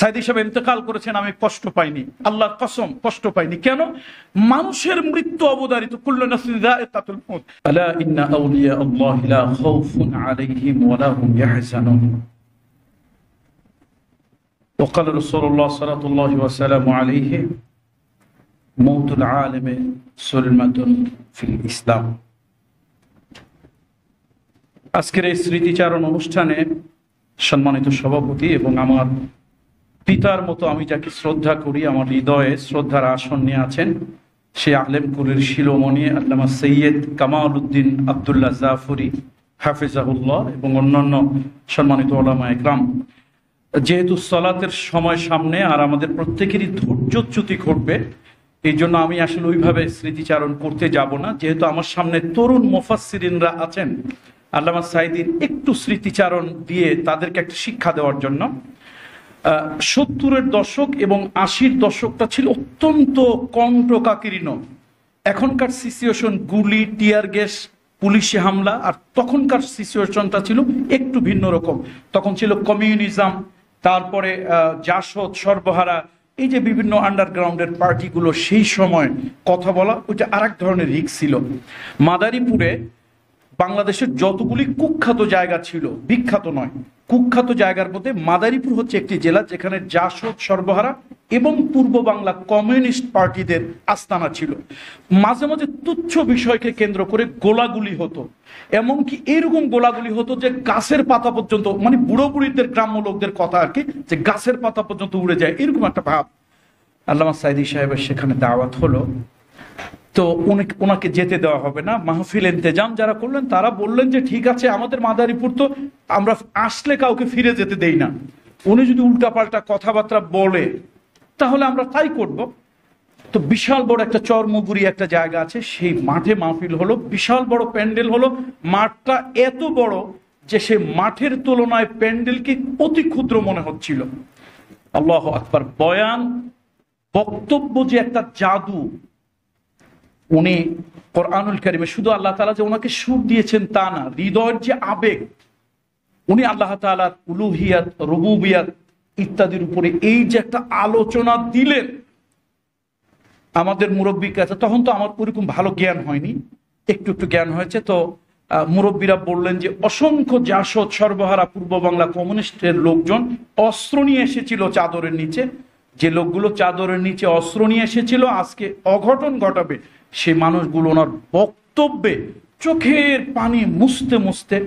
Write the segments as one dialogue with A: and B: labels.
A: সাইদ হিসাবে ইন্তেকাল করেছেন আমি কষ্ট পাইনি আল্লাহ কসম কষ্ট পাইনি কেন মানুষের মৃত্যু অবদারিত কুল্লু নাফসিন যায়িকাতুল মউত আলা ইন্না আউলিয়া আল্লাহ লা খাউফুন আলাইহিম ওয়া লা হুম ইয়াহজানুন وقال رسول الله صلى الله وسلم عليه موت العالم سلمة في الإسلام আজকের এই স্মৃতিচারণ অনুষ্ঠানে সম্মানিত সভাপতি এবং আমার পিতার মতো আমি যাকে শ্রদ্ধা করি, আমার হৃদয়ে শ্রদ্ধার আসন নিয়ে আছেন সে আলেম কুলের শিরোমণি আল্লামা সৈয়দ কামাল উদ্দিন আবদুল্লাহ জাফরি, হাফিজাহুল্লাহ এবং অন্যান্য সম্মানিত ওলামা একরাম। যেহেতু সলাতের সময় সামনে আর আমাদের প্রত্যেকেরই ধৈর্যচ্যুতি ঘটবে, এই জন্য আমি আসলে ওইভাবে স্মৃতিচারণ করতে যাব না। যেহেতু আমার সামনে তরুণ মোফাসিরিনরা আছেন, আল্লামা সাইদিন একটু স্মৃতিচারণ দিয়ে তাদেরকে একটা শিক্ষা দেওয়ার জন্য সত্তরের দশক এবং আশির দশকটা ছিল অত্যন্ত কণ্ঠকাকীর্ণ। এখনকার সিচুয়েশন গুলি টিয়ার গ্যাস পুলিশি হামলা, আর তখনকার সিচুয়েশনটা ছিল একটু ভিন্ন রকম। তখন ছিল কমিউনিজম তারপরে জাসদ, সর্বহারা, এই যে বিভিন্ন আন্ডারগ্রাউন্ডের পার্টিগুলো সেই সময় কথা বলা, ওইটা আর ধরনের রিক্স ছিল। মাদারীপুরে বাংলাদেশের যতগুলি কুখ্যাত জায়গা ছিল, বিখ্যাত নয়, কুখ্যাত জায়গার মধ্যে মাদারীপুর হচ্ছে একটি জেলা যেখানে জাসদ সর্বহারা এবং পূর্ব বাংলা কমিউনিস্ট পার্টিদের আস্তানা ছিল। মাঝে মাঝে তুচ্ছ বিষয়কে কেন্দ্র করে গোলাগুলি হতো, এমনকি এরকম গোলাগুলি হতো যে গাছের পাতা পর্যন্ত মানে বুড়ো বুড়িদের গ্রাম্য লোকদের কথা আর কি, যে গাছের পাতা পর্যন্ত উড়ে যায়, এরকম একটা ভাব। আল্লামা সাইদি সাহেবের সেখানে দাওয়াত হলো তো উনি ওনাকে যেতে দেওয়া হবে না। মাহফিল ইন্তেজাম যারা করলেন, তারা বললেন যে, ঠিক আছে, আমাদের মাদারীপুর তো আমরা আসলে কাউকে ফিরে যেতে দেই না। উনি যদি উল্টাপাল্টা কথাবার্তা বলে, তাহলে আমরা তাই করব। তো বিশাল বড় একটা চরমগুড়ি একটা জায়গা আছে, সেই মাঠে মাহফিল হলো। বিশাল বড় প্যান্ডেল হলো। মাঠটা এত বড় যে, সে মাঠের তুলনায় প্যান্ডেলকে অতি ক্ষুদ্র মনে হচ্ছিল। আল্লাহ আকবার। বয়ান, বক্তব্য যে একটা জাদু উনি কোরআনুল করিমে শুধু আল্লাহ তালা যে ওনাকে সুর দিয়েছেন তা না, হৃদয়ের যে আবেগ, উনি আল্লাহ তালার উলুহিয়াত, রবুবিয়াত ইত্যাদির উপরে এই যে একটা আলোচনা দিলেন, আমাদের মুরব্বীর কাছে, তখন তো আমার ওরকম ভালো জ্ঞান হয়নি, একটু একটু জ্ঞান হয়েছে, তো মুরব্বীরা বললেন যে অসংখ্য জাসদ, সর্বহারা পূর্ব বাংলা কমিউনিস্টের লোকজন অস্ত্র নিয়ে এসেছিল চাদরের নিচে, যে লোকগুলো চাদরের নিচে অস্ত্র নিয়ে এসেছিল, আজকে অঘটন ঘটাবে। সে মানুষগুলো ওনার বক্তব্যে চোখের পানি মুছতে মুছতে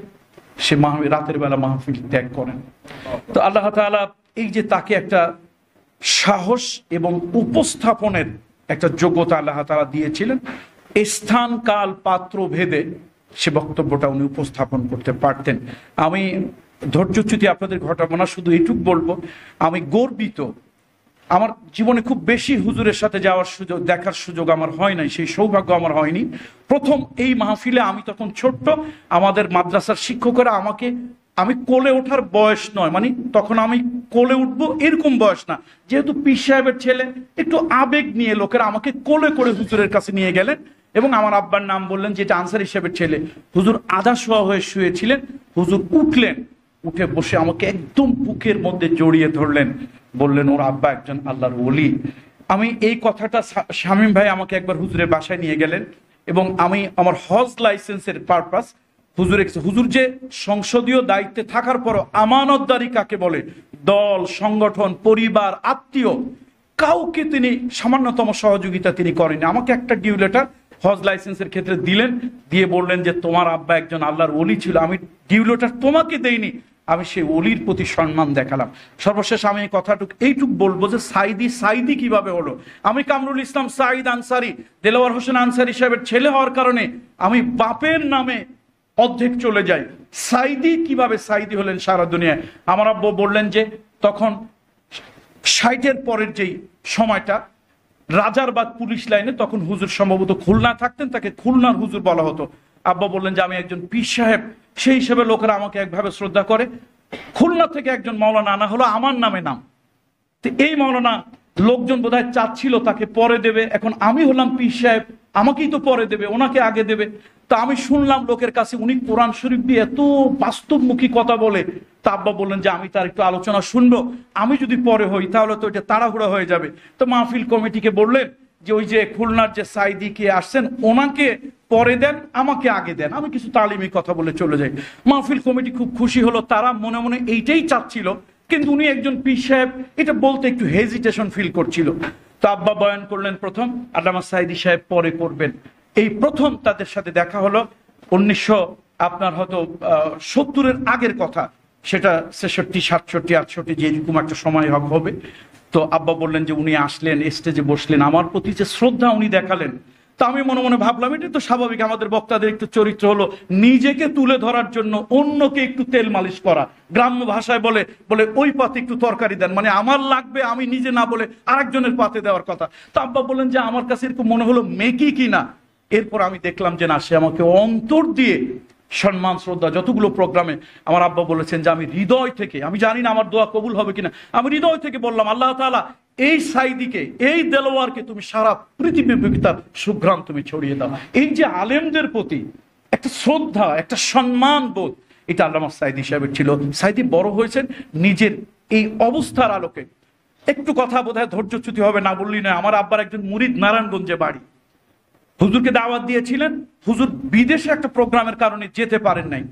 A: সে রাতের বেলা মাহফিল ত্যাগ করেন। তো আল্লাহ তালা এই যে তাকে একটা সাহস এবং উপস্থাপনের একটা যোগ্যতা আল্লাহ তালা দিয়েছিলেন স্থান, কাল, পাত্র, ভেদে সে বক্তব্যটা উনি উপস্থাপন করতে পারতেন। আমি ধৈর্যচ্যুতি আপনাদের ঘটাবো না শুধু এইটুক বলব, আমি গর্বিত আমার জীবনে খুব বেশি হুজুরের সাথে যাওয়ার সুযোগ, দেখার সুযোগ আমার হয় নাই, সেই সৌভাগ্য আমার হয়নি। প্রথম এই মাহফিলে আমি তখন ছোট্ট, আমাদের মাদ্রাসার শিক্ষকরা আমাকে, আমি কোলে ওঠার বয়স নয় মানে তখন আমি কোলে উঠবো এরকম বয়স না। যেহেতু পীর সাহেবের ছেলে, একটু আবেগ নিয়ে লোকেরা আমাকে কোলে করে হুজুরের কাছে নিয়ে গেলেন এবং আমার আব্বার নাম বললেন যে এটা আনসার হিসেবের ছেলে। হুজুর আধা শোয়া হয়ে শুয়েছিলেন, হুজুর উঠলেন। উঠে বসে আমাকে একদম বুকের মধ্যে জড়িয়ে ধরলেন। বললেন, ওর আব্বা একজন আল্লাহর ওলি। আমি এই কথাটা শামীম ভাই আমাকে একবার হুজুরের বাসায় নিয়ে গেলেন এবং আমি আমার হজ লাইসেন্সের পারপাস হুজুর হুজুর যে সংসদীয় দায়িত্বে থাকার পরও আমানতদারি কাকে বলে? দল, সংগঠন, পরিবার, আত্মীয়, কাউকে তিনি, সামান্যতম সহযোগিতা তিনি করেনি আমাকে একটা ডিউ লেটার হজ লাইসেন্সের ক্ষেত্রে দিলেন, দিয়ে বললেন যে, তোমার আব্বা একজন আল্লাহর ওলি ছিল। আমি ডিউ লেটার তোমাকে দেইনি। আমি সেই অলির প্রতি সম্মান দেখালাম। সর্বশেষ আমি এই কথাটুক এইটুক বলব যে সাইদি সাইদি কীভাবে হলো? আমি কামরুল ইসলাম সাইদ আনসারি দেলোয়ার হোসেন আনসারি সাহেবের ছেলে হওয়ার কারণে আমি বাপের নামে অর্ধেক চলে যাই। সাইদি কীভাবে সাইদি হলেন সারা দুনিয়ায়? আমার আব্বু বললেন যে, তখন ষাটের পরের যেই সময়টা রাজারবাদ পুলিশ লাইনে তখন হুজুর সম্ভবত খুলনা থাকতেন, তাকে খুলনার হুজুর বলা হতো। আব্বা বললেন যে, আমি একজন পীর সাহেব, সেই হিসেবে লোকেরা আমাকে একভাবে শ্রদ্ধা করে। খুলনা থেকে একজন মৌলানা আনা হলো, আমার নামে নাম। তো এই মৌলানা লোকজন বোধহয় চাচ্ছিল তাকে পরে দেবে। এখন আমি হলাম পীর সাহেব, আমাকেই তো পরে দেবে, ওনাকে আগে দেবে। তা আমি শুনলাম লোকের কাছে উনি কোরআন শরীফ দিয়ে এত বাস্তবমুখী কথা বলে। তা আব্বা বললেন যে, আমি তার একটু আলোচনা শুনব। আমি যদি পরে হই, তাহলে তো এটা তাড়াহুড়া হয়ে যাবে। তো মাহফিল কমিটিকে বললেন যে, ওই যে খুলনার যে সাইদি কে আসছেন, ওনাকে পরে দেন, আমাকে আগে দেন। আমি কিছু তালিমি কথা বলে চলে যাই। মাহফিল কমিটি খুব খুশি হলো, তারা মনে মনে এইটাই চাচ্ছিল। কিন্তু উনি একজন পীর সাহেব, এটা বলতে একটু হেজিটেশন ফিল করছিল। তো আব্বা বয়ান করলেন প্রথম, আল্লামা সাইদি সাহেব পরে করবেন। এই প্রথম তাদের সাথে দেখা হলো, উনিশশো আপনার হয়তো সত্তরের আগের কথা। সেটা ছেষট্টি, সাতষট্টি, আটষট্টি, যে এরকম একটা সময় হক হবে। তো আব্বা বললেন যে উনি আসলেন স্টেজে বসলেন। আমার প্রতি যে শ্রদ্ধা উনি দেখালেন তা আমি মনে মনে ভাবলাম এটা তো স্বাভাবিক, আমাদের বক্তাদের একটু চরিত্র হলো নিজেকে তুলে ধরার জন্য অন্যকে একটু তেল মালিশ করা। গ্রাম্য ভাষায় বলে বলে ওই পাতে একটু তরকারি দেন। মানে আমার লাগবে, আমি নিজে না বলে আরেকজনের পাতে দেওয়ার কথা। তা আব্বা বললেন যে, আমার কাছে এরকম মনে হলো মেকি কিনা। এরপর আমি দেখলাম যে, না, সে আমাকে অন্তর দিয়ে সম্মান, শ্রদ্ধা, যতগুলো প্রোগ্রামে আমার আব্বা বলেছেন যে আমি হৃদয় থেকে, আমি জানি না আমার দোয়া কবুল হবে কিনা, আমি হৃদয় থেকে বললাম, আল্লাহ তাআলা এই সাইদিকে, এই দেলোয়ারকে তুমি সারা পৃথিবী তার সুঘ্রাণ তুমি ছড়িয়ে দাও। এই যে আলেমদের প্রতি একটা শ্রদ্ধা, একটা সম্মান বোধ, এটা আল্লামা সাইদি সাহেবের ছিল। সাইদি বড় হয়েছেন, নিজের এই অবস্থার আলোকে। একটু কথা বোধহয় ধৈর্যচ্যুতি হবে, না বললি না আমার আব্বার একজন মুরিদ নারায়ণগঞ্জে বাড়ি। হুজুরকে দাওয়াত দিয়েছিলেন। হুজুর বিদেশে একটা প্রোগ্রামের কারণে যেতে পারেন নাই।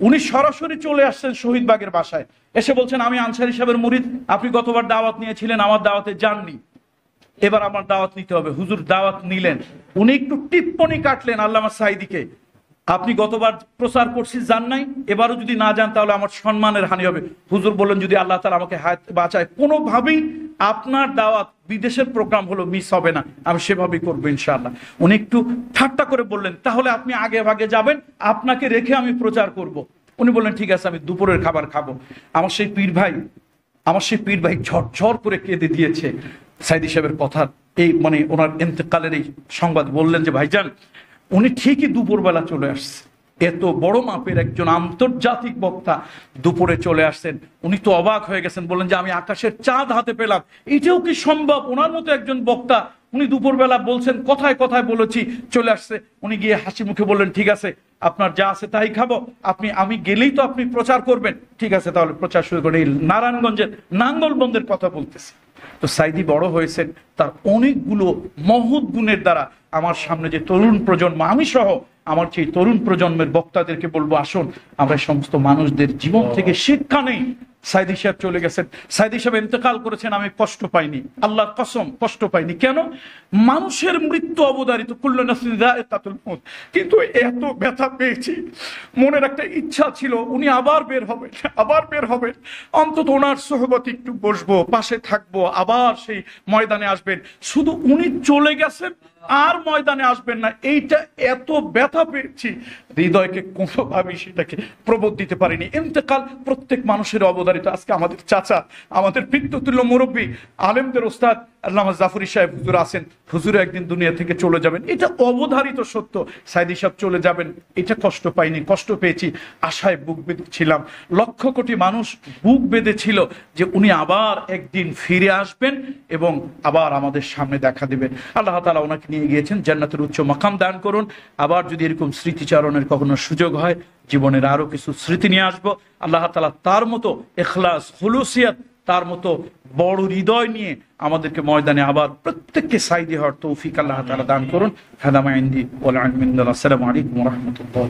A: উনি সরাসরি চলে আসছেন শহীদবাগের বাসায়। এসে বলছেন, আমি আনসার হিসাবের মুরিদ, আপনি গতবার দাওয়াত নিয়েছিলেন, আমার দাওয়াতে যাননি। এবার আমার দাওয়াত নিতে হবে। হুজুর দাওয়াত নিলেন। উনি একটু টিপ্পনি কাটলেন আল্লামা সাইদিকে আপনি গতবার প্রচার করছি যান নাই? এবারও যদি না যান, তাহলে আমার সম্মানের হানি হবে। হুজুর বললেন, যদি আল্লাহ তালা আমাকে হায়াত বাঁচায়। কোনোভাবেই আপনার দাওয়াত বিদেশের প্রোগ্রাম হলো মিস হবে না। আমি সেভাবেই করব, ইনশাআল্লাহ। উনি একটু ঠাট্টা করে বললেন, তাহলে আপনি আগে ভাগে যাবেন, আপনাকে রেখে আমি প্রচার করব। উনি বললেন, ঠিক আছে, আমি দুপুরের খাবার খাব। আমার সেই পীর ভাই, আমার সেই পীর ভাই ঝরঝর করে কেঁদে দিয়েছে। সাইদি সাহেবের কথা এই মানে ওনার এতেকালের এই সংবাদ বললেন যে, ভাইজান উনি ঠিকই দুপুরবেলা চলে আসছে। এত বড় মাপের একজন আন্তর্জাতিক বক্তা দুপুরে চলে আসছেন। উনি তো অবাক হয়ে গেছেন বলেন যে আমি আকাশের চাঁদ হাতে পেলাম। এটাও কি সম্ভব? ওনার মতো একজন বক্তা, উনি দুপুরবেলা বলছেন, কথায় কথায় বলেছি, চলে আসছে। উনি গিয়ে হাসি মুখে বললেন, ঠিক আছে আপনার যা আছে তাই খাব। আপনি, আমি গেলেই তো আপনি প্রচার করবেন। ঠিক আছে, তাহলে প্রচার শুরু করে নারায়ণগঞ্জের নাঙ্গলবন্দের কথা বলতেছি। তো সাইদি বড় হয়েছেন, তার অনেকগুলো মহৎ গুণের দ্বারা আমার সামনে যে তরুণ প্রজন্ম, আমি সহ আমার সেই তরুণ প্রজন্মের বক্তাদেরকে বলব, আসুন, আমরা সমস্ত মানুষদের জীবন থেকে শিক্ষা নেই। সাইদি সাহেব চলে গেছেন। সাইদি সাহেব ইন্তেকাল করেছেন, আমি কষ্ট পাইনি। আল্লাহ কসম, কষ্ট পাইনি। কেন? মানুষের মৃত্যু অবদারিত তাতুল কিন্তু এত ব্যথা পেয়েছি। মনের একটা ইচ্ছা ছিল, উনি আবার বের হবেন, আবার বের হবেন। অন্তত ওনার সহবত একটু বসবো, পাশে থাকব, আবার সেই ময়দানে আসবেন। শুধু উনি চলে গেছেন, আর ময়দানে আসবেন না। এইটা এত ব্যথা পেয়েছি, হৃদয়কে কোনোভাবেই সেটাকে প্রবোধ দিতে পারিনি। এতেকাল প্রত্যেক মানুষের অবদারিত আজকে আমাদের চাচা আমাদের পিতৃতুল্য মুরব্বী আলেমদের ওস্তাদ আল্লামা জাফরি সাহেব হুজুর আছেন, হুজুর একদিন দুনিয়া থেকে চলে যাবেন। এটা অবধারিত সত্য। সাইদি সাহেব চলে যাবেন, এটা কষ্ট পাইনি, কষ্ট পেয়েছি, আশায় বুক বেঁধেছিলাম। লক্ষ কোটি মানুষ বুক বেঁধেছিল যে উনি আবার একদিন ফিরে আসবেন এবং আবার আমাদের সামনে দেখা দেবেন। আল্লাহ তালা ওনাকে নিয়ে গিয়েছেন, জান্নাতের উচ্চ মাকাম দান করুন। আবার যদি এরকম স্মৃতিচারণের কখনো সুযোগ হয়, জীবনের আরও কিছু স্মৃতি নিয়ে আসব। আল্লাহ তালা তার মতো এখলাস, হুলুসিয়াত তার মতো বড় হৃদয় নিয়ে আমাদেরকে ময়দানে আবার প্রত্যেককে সাইদি হওয়ার তৌফিক আল্লাহ তালা দান করুন। হাদামা ইন্দি আসসালামু আলাইকুম রহমতুল্লাহ।